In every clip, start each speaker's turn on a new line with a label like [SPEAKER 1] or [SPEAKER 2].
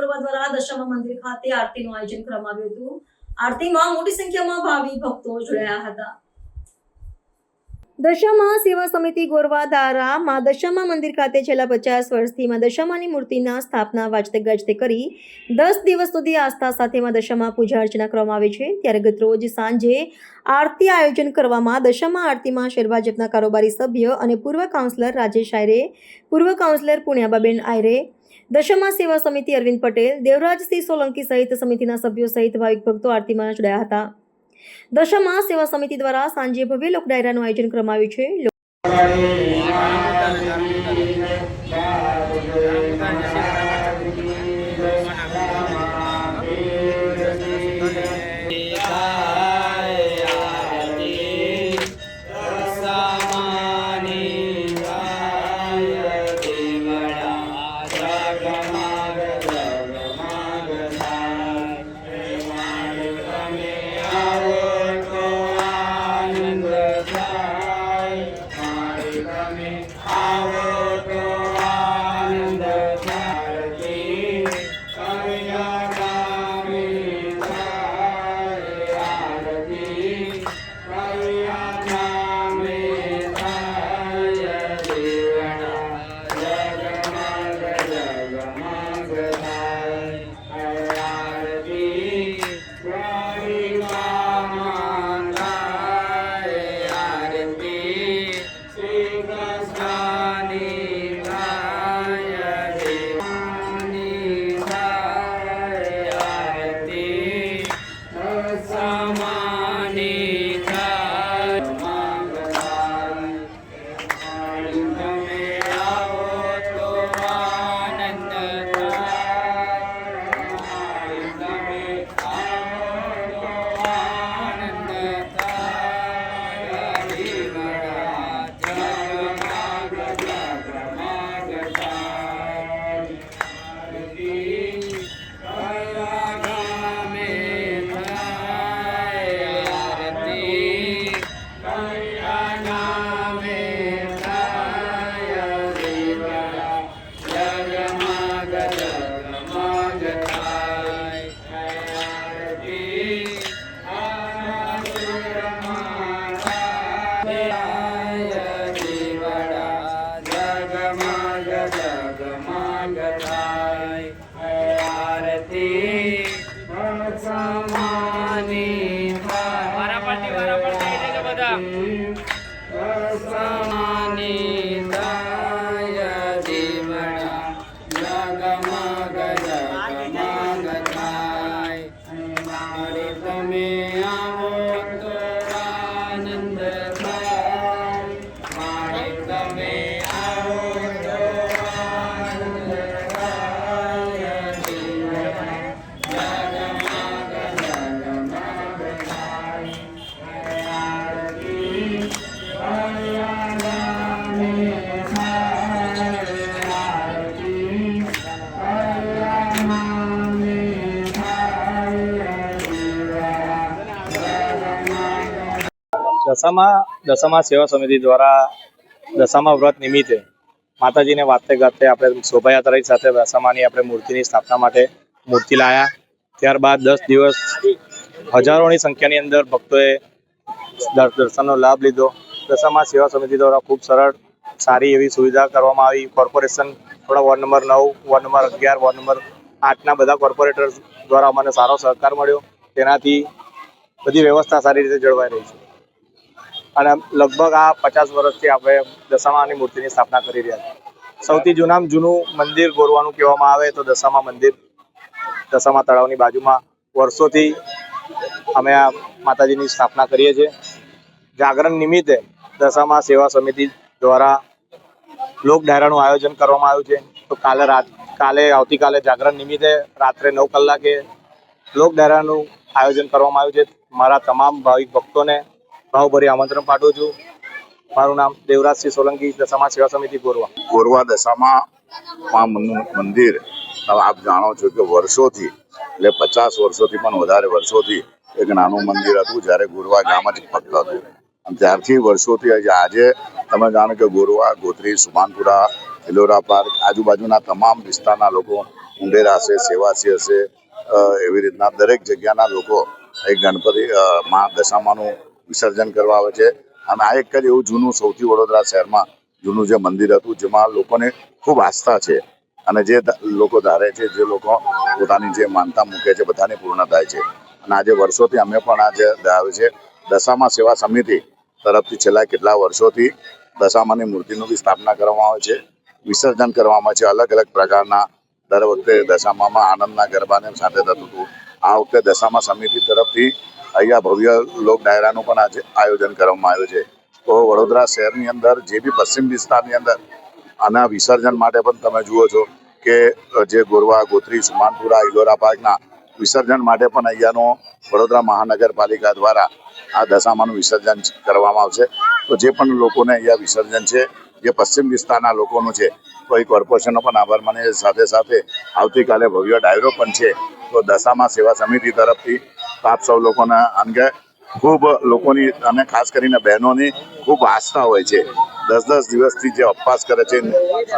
[SPEAKER 1] ગોરવા દ્વારા દશામા મંદિર ખાતે આરતીનું આયોજન કરવામાં આવ્યું હતું. આરતીમાં મોટી સંખ્યામાં ભાવિ ભક્તો જોડાયા હતા. દશામા સેવા સમિતિ ગોરવા દ્વારા માં દશામા મંદિર ખાતે છેલ્લા પચાસ વર્ષથી માં દશામાની મૂર્તિના સ્થાપના વાજતે ગાજતે કરી દસ દિવસ સુધી આસ્થા સાથે માં દશામા પૂજા અર્ચના કરવામાં આવે છે. ત્યારે ગતરોજ સાંજે આરતી આયોજન કરવામાં દશામા આરતીમાં શહેર ભાજપના કારોબારી સભ્ય અને પૂર્વ કાઉન્સિલર રાજેશ આયરે, પૂર્વ કાઉન્સિલર પુણ્યાબાબેન આયરે દશામા સેવા સમિતિ અરવિંદ પટેલ દેવરાજસિંહ સોલંકી સહિત સમિતિના સભ્યો સહિત ભાવિક ભક્તો આરતીમાં જોડાયા હતા. દશમા સેવા સમિતિ દ્વારા સાંજે ભવ્ય લોક ડાયરાનું આયોજન કરવામાં આવ્યું છે.
[SPEAKER 2] समाने
[SPEAKER 3] દશામાં દશામાં સેવા સમિતિ દ્વારા દશામાં વ્રત નિમિત્તે માતાજીને વાતે ગાતે આપણે શોભાયાત્રાની સાથે દશામાની આપણે મૂર્તિની સ્થાપના માટે મૂર્તિ લાયા. ત્યારબાદ દસ દિવસ હજારોની સંખ્યાની અંદર ભક્તોએ દર્શનનો લાભ લીધો. દશામાં સેવા સમિતિ દ્વારા ખૂબ સરળ, સારી એવી સુવિધા કરવામાં આવી. કોર્પોરેશન થોડા વોર્ડ નંબર નવ, વોર્ડ નંબર અગિયાર, વોર્ડ નંબર આઠના બધા કોર્પોરેટર્સ દ્વારા અમને સારો સહકાર મળ્યો. તેનાથી બધી વ્યવસ્થા સારી રીતે જળવાઈ રહી છે. અને લગભગ આ પચાસ વર્ષથી આપણે દશામાની મૂર્તિની સ્થાપના કરી રહ્યા છીએ. સૌથી જૂનામ જૂનું મંદિર ગોરવાનું કહેવામાં આવે તો દશામા મંદિર. દશામા તળાવની બાજુમાં વર્ષોથી અમે આ માતાજીની સ્થાપના કરીએ છીએ. જાગરણ નિમિત્તે દશામા સેવા સમિતિ દ્વારા લોક ડાયરાનું આયોજન કરવામાં આવ્યું છે. તો કાલે રાત, કાલે આવતીકાલે જાગરણ નિમિત્તે રાત્રે નવ કલાકે લોક ડાયરાનું આયોજન કરવામાં આવ્યું છે. મારા તમામ ભાવિક ભક્તોને ભાવભરી આમંત્રણ પાઠવું છું. મારું નામ દેવરાજસિંહ સોલંકી દશામાં સેવા સમિતિ ગોરવા.
[SPEAKER 4] ગોરવા દશામાં મંદિર. આપ જાણો છો કે વર્ષોથી, એટલે પચાસ વર્ષોથી પણ વધારે વર્ષોથી એક નાનું મંદિર હતું જ્યારે ગોરવા ગામ જ ફક્ત હતું. અને ત્યારથી વર્ષોથી આજે તમે જાણો કે ગોરવા, ગોત્રી સુમાનપુરા એલોરા પાર્ક, આજુબાજુના તમામ વિસ્તારના લોકો ઉંડેરા હશે, સેવાસી હશે એવી રીતના દરેક જગ્યાના લોકો એક ગણપતિ મા દશામાનું વિસર્જન કરવા આવે છે. અને આ એક જ એવું જૂનું સૌથી વડોદરા શહેરમાં જૂનું જે મંદિર હતું, જેમાં લોકોને ખૂબ આસ્થા છે. અને જે લોકો ધારે છે, જે લોકો પોતાની જે માનતા મૂકે છે, બધાને પૂર્ણ થાય છે. અને આજે વર્ષોથી અમે પણ આજે ધરાવે છે, દશામાં સેવા સમિતિ તરફથી છેલ્લા કેટલા વર્ષોથી દશામાની મૂર્તિનું બી સ્થાપના કરવામાં આવે છે. વિસર્જન કરવામાં આવે છે અલગ અલગ પ્રકારના. દર વખતે દશામામાં આનંદના ગરબાને સાથે થતું હતું. આ વખતે દશામા સમિતિ તરફથી અહીંયા ભવ્ય લોક ડાયરાનું પણ આજે આયોજન કરવામાં આવ્યું છે. તો વડોદરા શહેરની અંદર જે બી પશ્ચિમ વિસ્તારની અંદર આના વિસર્જન માટે પણ તમે જુઓ છો કે જે ગોરવા, ગોત્રી, સુમાનપુરા, ઇલોરા પાર્કના વિસર્જન માટે પણ અહીંયાનો વડોદરા મહાનગરપાલિકા દ્વારા આ દશામાનું વિસર્જન કરવામાં આવશે. તો જે પણ લોકોને અહીંયા વિસર્જન છે, જે પશ્ચિમ વિસ્તારના લોકોનું છે, તો એ કોર્પોરેશનનો પણ આભાર માને સાથે સાથે આવતીકાલે ભવ્ય ડાયરો પણ છે. તો દશામાં સેવા સમિતિ તરફથી આપ સૌ લોકોના અંગે ખૂબ લોકોની અને ખાસ કરીને બહેનોની ખૂબ આસ્થા હોય છે. દસ દસ દિવસથી જે ઉપવાસ કરે છે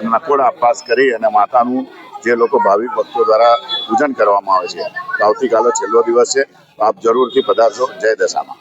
[SPEAKER 4] નકોડા ઉપવાસ કરી અને માતાનું જે લોકો ભાવિક ભક્તો દ્વારા પૂજન કરવામાં આવે છે. આવતીકાલે છેલ્લો દિવસ છે. આપ જરૂરથી પધારશો જય દશામાં.